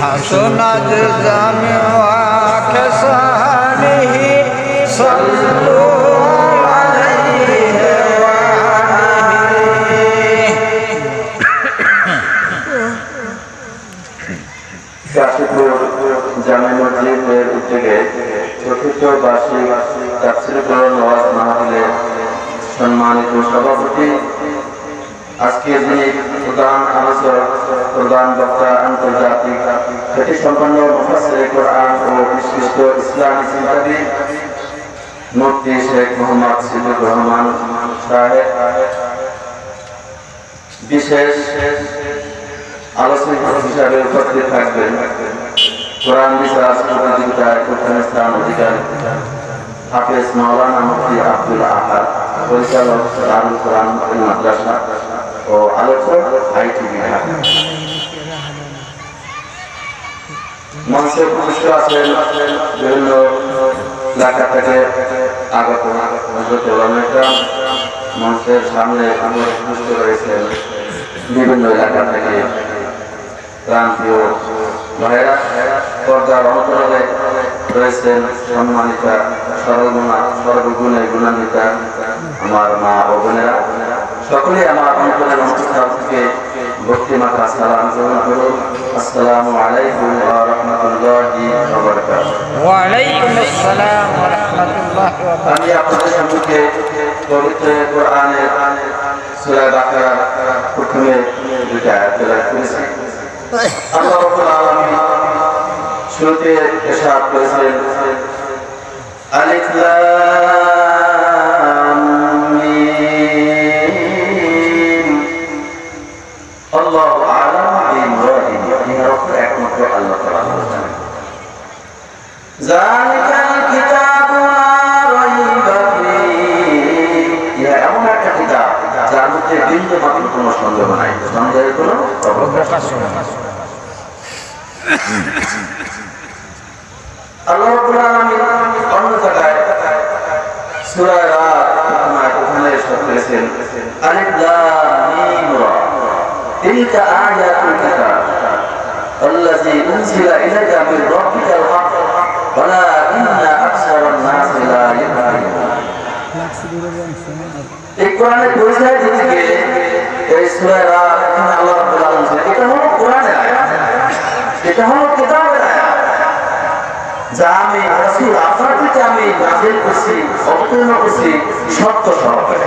হাসনাজ জামে খেসানি সল্লু জামে মসজিদের উদ্যোগে চতুর্থ বার্ষিক তাফসিল নওয়াজ মাহফিলের সম্মানিত সভাপতি আজকের যে প্রধান আলোচক প্রধান বক্তা আন্তর্জাতিক খ্যাতিসম্পন্ন মুফাসসির কোরআন ও বিশিষ্ট ইসলামী চিন্তাবিদ মুফতি শেখ মোহাম্মদ সিদুর রহমান সাহেব বিশেষ আলোচক হিসাবে উপস্থিত থাকবেন কোরআন বিচার প্রতিযোগিতায় প্রথম স্থান অধিকার হাফেজ মাওলানা মুফতি আব্দুল আহাদ, পরিচালক দারুল কোরআন মাদ্রাসা ও আলোচক আইটি বিভাগ মঞ্চে উপস্থিত আছেন বিভিন্ন এলাকা থেকে আগত মঞ্চের সামনে উপস্থিত রয়েছেন বিভিন্ন এলাকা থেকে প্রান্তীয় ভাইরা পর্দার অন্তরালে রয়েছেন সম্মানিতা সর্বগুণা সর্বগুণে গুণান্বিতা আমার মা ও বোনেরা। সকলে আমার অন্তরের অন্তঃস্থল থেকে ভক্তি মাথা সালাম গ্রহণ করুন। আসসালামু আলাইকুম ওয়া রাহমাতুল্লাহি ওয়া বারাকাতুহু। ওয়ালাইকুম আসসালাম ওয়া রাহমাতুল্লাহি ওয়া বারাকাতুহু। আমি আপনাদের সম্মুখে পবিত্র কোরআনের সূরা বাকারা প্রথমে দুইটা আয়াত তেলাওয়াত করেছি। আল্লাহ রাব্বুল আলামিন শুরুতে ইরশাদ করেছেন কোনো সন্দেহ নাই সন্দেহের কোনো অবকাশ নেই। আল্লাহ রাব্বুল আলামিন অন্য জায়গায় সূরা রাত ওখানে ওখানে ইরশাদ করেছেন আলিফ লাম মিম রা তিলকা আয়াতুল কিতাব الذي أنزل إليك من ربك الحق ولكن أكثر الناس لا يعلمون এই কোরআনের পরিচয় দিতে গিয়ে এটা হলো কোরআনের আয়াত। এটা হলো কিতাবের যা আমি রাসূল, আপনার আমি নাযিল করছি, অবতীর্ণ করছি, সত্য সহকারে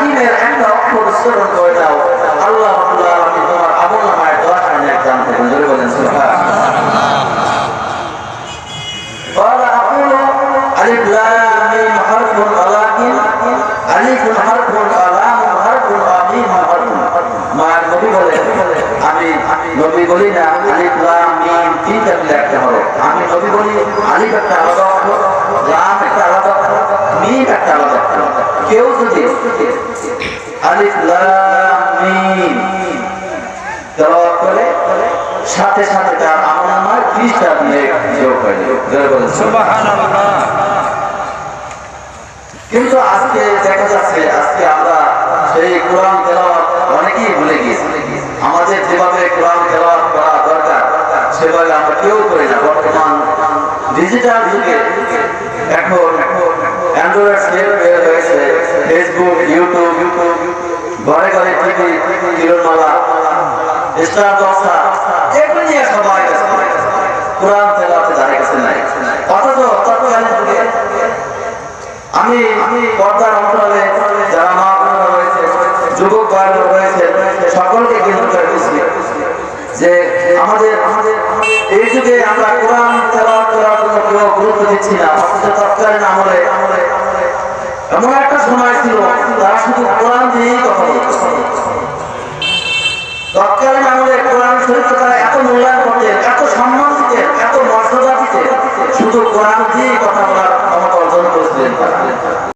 কোরআনে হাকিমের একটা অক্ষর উচ্চারণ করে দাও আল্লাহ রাব্বুল আলামিন তোমার আমল নামায় 10 আইনের দান দেবেন জোরে বলেন সুবহানাল্লাহ قال أقول ألف لام ميم حرف ولكن ألف حرف ولام حرف وميم حرف মা নবী বলে আমি নবী বলি না আলিফ লাম মিম তিনটা মিলে একটা হলো আমি নবী বলি আলিফ একটা আলাদা অক্ষর লাম একটা আলাদা অক্ষর মিম একটা আলাদা অক্ষর কেউ যদি আলিফ করে, সাথে সাথে তার আমল নামায় ত্রিশটা দিয়ে যোগ যাবে সুবহানাল্লাহ। কিন্তু আজকে দেখা যাচ্ছে, আজকে আমরা সেই কোরআন তেলাওয়াত অনেকেই ভুলে গিয়েছি। আমাদের যেভাবে কোরআন তেলাওয়াত করা দরকার, সেভাবে আমরা কেউ করি না। বর্তমান ডিজিটাল যুগে এখন আমি আমি পর্দার অন্তরালে যারা মা রয়েছে যুবক ভাইরা রয়েছে সকলকে কিন্তু যে আমাদের আমাদের এই যুগে আমরা কোরআন তেলাওয়াত করার জন্য কেউ গুরুত্ব দিচ্ছি না, অথচ তৎকালীন আমলে আমলে এমন একটা সময় ছিল, তারা শুধু কোরআন দিয়েই কথা বলত। তৎকালীন আমাদের কোরআন শরীফকে তারা এত মূল্যায়ন করতেন এত সম্মান দিতেন এত মর্যাদা দিতেন শুধু কোরআন দিয়েই কথা বলার ক্ষমতা অর্জন করেছিলেন